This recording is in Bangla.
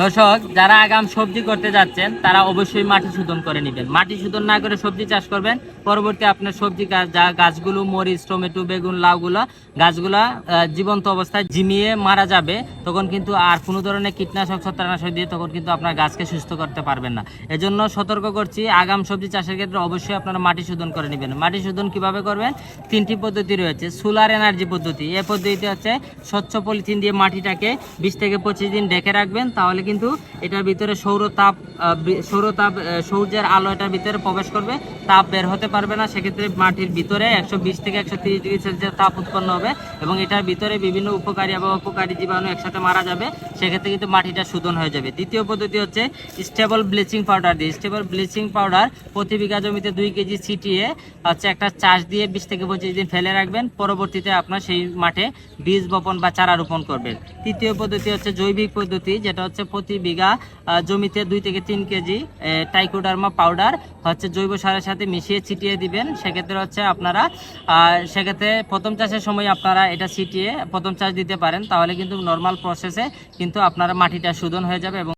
দর্শক, যারা আগাম সবজি করতে যাচ্ছেন, তারা অবশ্যই মাটি শোধন করে নেবেন। মাটি শোধন না করে সবজি চাষ করবেন। পরবর্তী আপনার সবজি যা গাছগুলো, মরিচ, টমেটো, বেগুন, লাউগুলো, গাছগুলা জীবন্ত অবস্থায় জিমিয়ে মারা যাবে, তখন কিন্তু আর কোনো ধরনের কীটনাশক, ছত্রাকনাশক দিয়ে তখন কিন্তু আপনার গাছকে সুস্থ করতে পারবেন না। এজন্য সতর্ক করছি, আগাম সবজি চাষের ক্ষেত্রে অবশ্যই আপনারা মাটি শোধন করে নেবেন। মাটি শোধন কীভাবে করবেন? তিনটি পদ্ধতি রয়েছে। সোলার এনার্জি পদ্ধতি। এই পদ্ধতিতে হচ্ছে স্বচ্ছ পলিথিন দিয়ে মাটিটাকে বিশ থেকে পঁচিশ দিন ডেকে রাখবেন, তাহলে কিন্তু এটার ভিতরে সৌর তাপ আহ, বি- সৌর তাপ আহ, সূর্যের আলো এটার ভিতরে প্রবেশ করবে। তাপ বের হতে পারবে না সেক্ষেত্রে মাটির ভিতরে একশো বিশ থেকে একশো ডিগ্রি সেলসিয়াস তাপ উৎপন্ন হবে এবং এটার ভিতরে বিভিন্ন উপকারী এবং উপকারী জীবাণু একসাথে মারা যাবে। সেক্ষেত্রে কিন্তু মাটিটা শোধন হয়ে যাবে। দ্বিতীয় পদ্ধতি হচ্ছে স্টেবল ব্লিচিং পাউডার দিয়ে। স্টেবল ব্লিচিং পাউডার প্রতি বিঘা জমিতে দুই কেজি ছিটিয়ে হচ্ছে একটা চাষ দিয়ে বিশ থেকে পঁচিশ দিন ফেলে রাখবেন। পরবর্তীতে আপনার সেই মাঠে বীজ বপন বা চারা রোপণ করবেন। তৃতীয় পদ্ধতি হচ্ছে জৈবিক পদ্ধতি যেটা হচ্ছে প্রতি বিঘা জমিতে দুই থেকে তিন কেজি টাইকোডার্মা পাউডার হচ্ছে জৈব সারের সাথে মিশিয়ে ছিটিয়ে দিবেন। সেক্ষেত্রে হচ্ছে আপনারা সেক্ষেত্রে প্রথম চাষের সময় আপনারা এটা ছিটিয়ে প্রথম চাষ দিতে পারেন। তাহলে কিন্তু নর্মাল প্রসেসে কিন্তু আপনারা মাটিটা শোধন হয়ে যাবে এবং